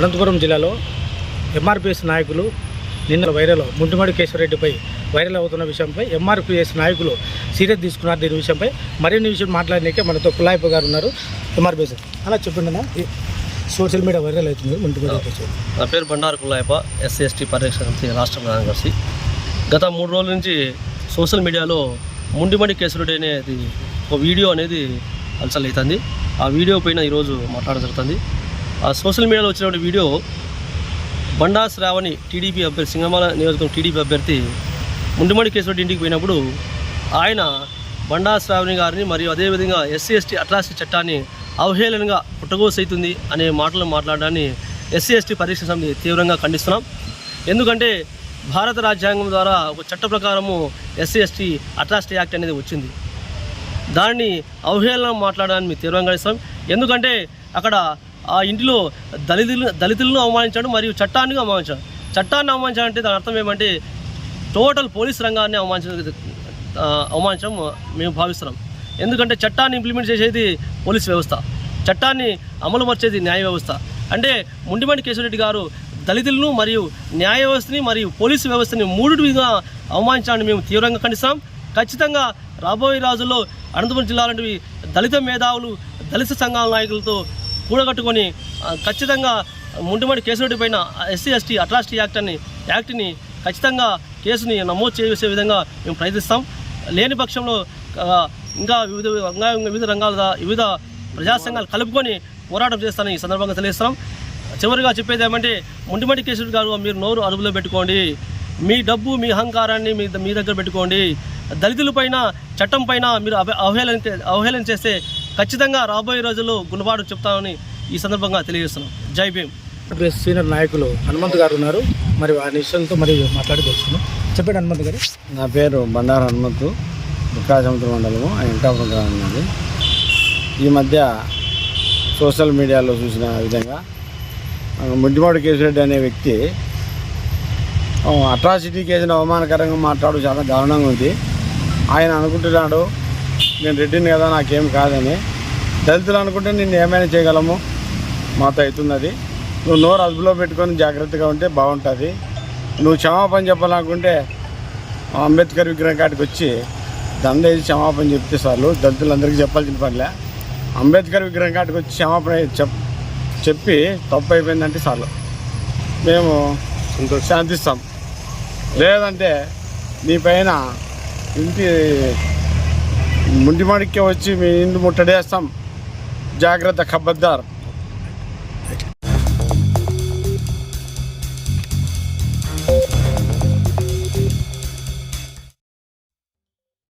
అనంతపురం జిల్లాలో ఎంఆర్పిఎస్ నాయకులు నిన్న వైరల్ ముంటిమడి కేశవరెడ్డిపై వైరల్ అవుతున్న విషయంపై ఎంఆర్పిఎస్ నాయకులు సీరియస్ తీసుకున్నారు దీని విషయంపై. మరిన్ని విషయం మాట్లాడడానికి మనతో కులాయిప గారు ఉన్నారు. ఎంఆర్పిఎస్ అలా చెప్పండి సోషల్ మీడియా వైరల్ అవుతుంది ముంటిమడి నా పేరు బండారు కుల్లాయప ఎస్సీ ఎస్టీ పరిరక్షణ సమితి రాష్ట్ర ప్రధాన కార్యదర్శి. గత మూడు రోజుల నుంచి సోషల్ మీడియాలో ముండిమడి కేసులుడి అనేది ఒక వీడియో అనేది అలసల్ అవుతుంది ఆ వీడియో పైన ఈరోజు మాట్లాడడం జరుగుతుంది. సోషల్ మీడియాలో వచ్చినటువంటి వీడియో బండా శ్రావణి టీడీపీ అభ్యర్థి సింగమాల నియోజకవర్గం టీడీపీ అభ్యర్థి ముండిమడి కేశవరెడ్డి ఇంటికి పోయినప్పుడు ఆయన బండా శ్రావణి గారిని మరియు అదేవిధంగా ఎస్సీ ఎస్టీ అట్రాసిటీ చట్టాన్ని అవహేళనగా పుట్టగోసైతుంది అనే మాటలు మాట్లాడడాన్ని ఎస్సీ ఎస్టీ పరీక్ష సమితి తీవ్రంగా ఖండిస్తున్నాం. ఎందుకంటే భారత రాజ్యాంగం ద్వారా ఒక చట్ట ప్రకారము ఎస్సీ ఎస్టీ అట్రాసిటీ యాక్ట్ అనేది వచ్చింది. దాన్ని అవహేళన మాట్లాడడానికి మేము తీవ్రంగా ఇస్తాం ఎందుకంటే అక్కడ ఆ ఇంటిలో దళితులు దళితులను అవమానించాడు మరియు చట్టాన్ని అవమానించాడు. చట్టాన్ని అవమానించాలంటే దాని అర్థం ఏమంటే టోటల్ పోలీస్ రంగాన్ని అవమానించడం అవమానించడం మేము భావిస్తున్నాం. ఎందుకంటే చట్టాన్ని ఇంప్లిమెంట్ చేసేది పోలీస్ వ్యవస్థ. చట్టాన్ని అమలు పరిచేది న్యాయ వ్యవస్థ. అంటే ముండిమండి కేశవరెడ్డి గారు దళితులను మరియు న్యాయ వ్యవస్థని మరియు పోలీసు వ్యవస్థని మూడుగా అవమానించడాన్ని మేము తీవ్రంగా ఖండిస్తాం ఖచ్చితంగా రాబోయే రోజుల్లో అనంతపురం జిల్లా లాంటివి దళిత మేధావులు దళిత సంఘాల నాయకులతో కూడగట్టుకొని ఖచ్చితంగా ముండిమడి కేసురెడ్డి పైన ఎస్సీ ఎస్టీ అట్రాసిటీ యాక్ట్ అని యాక్ట్ని ఖచ్చితంగా కేసుని నమోదు చేసే విధంగా మేము ప్రయత్నిస్తాం. లేని పక్షంలో ఇంకా వివిధ వివిధ రంగాల వివిధ ప్రజా సంఘాలు కలుపుకొని పోరాటం చేస్తానని ఈ సందర్భంగా తెలియజేస్తున్నాం చివరిగా చెప్పేది ఏమంటే ముండిమడి కేసురెడ్డి గారు మీరు నోరు అదుపులో పెట్టుకోండి. మీ డబ్బు మీ అహంకారాన్ని మీ మీ దగ్గర పెట్టుకోండి. దళితులపైన చట్టం పైన మీరు అవహేళన అవహేళన చేస్తే ఖచ్చితంగా రాబోయే రోజుల్లో గుణపాటు చెప్తామని ఈ సందర్భంగా తెలియజేస్తున్నాం. జై భీమ్. సీనియర్ నాయకులు హనుమంత్ గారు ఉన్నారు. మరి ఆ విషయంతో మరి మాట్లాడి తెలుసుకున్నాం చెప్పండి హనుమంత్ గారు. నా పేరు బండారు హనుమంతు దుర్గాసముద్ర మండలము వెంకటాపురం గ్రామం నాది ఈ మధ్య సోషల్ మీడియాలో చూసిన విధంగా ఆ, ముద్దిమాడు కేసిరెడ్డి అనే వ్యక్తి అట్రాసిటీ కేసును అవమానకరంగా మాట్లాడు చాలా దారుణంగా ఉంది. ఆయన అనుకుంటున్నాడు నేను రెడ్డిని కదా నాకేం కాదని. దళితులు అనుకుంటే నిన్ను ఏమైనా చేయగలము? మాతో అవుతున్నది. నువ్వు నోరు అదుపులో పెట్టుకొని జాగ్రత్తగా ఉంటే బాగుంటుంది. నువ్వు క్షమాపణ చెప్పాలనుకుంటే అంబేద్కర్ విగ్రహం కాడికి వచ్చి దండేసి క్షమాపణ చెప్తే సార్లు దళితులందరికీ చెప్పాల్సిన పనిలే. అంబేద్కర్ విగ్రహం కాడికి వచ్చి క్షమాపణ చెప్ చెప్పి తప్పు అయిపోయిందంటే చాలు. మేము శాంతిస్తాం. లేదంటే నీ పైన ఇంటి ముంటిమాడికే వచ్చి మీ ఇంటి ముట్టడేస్తాం. జాగ్రత్త ఖబర్దార్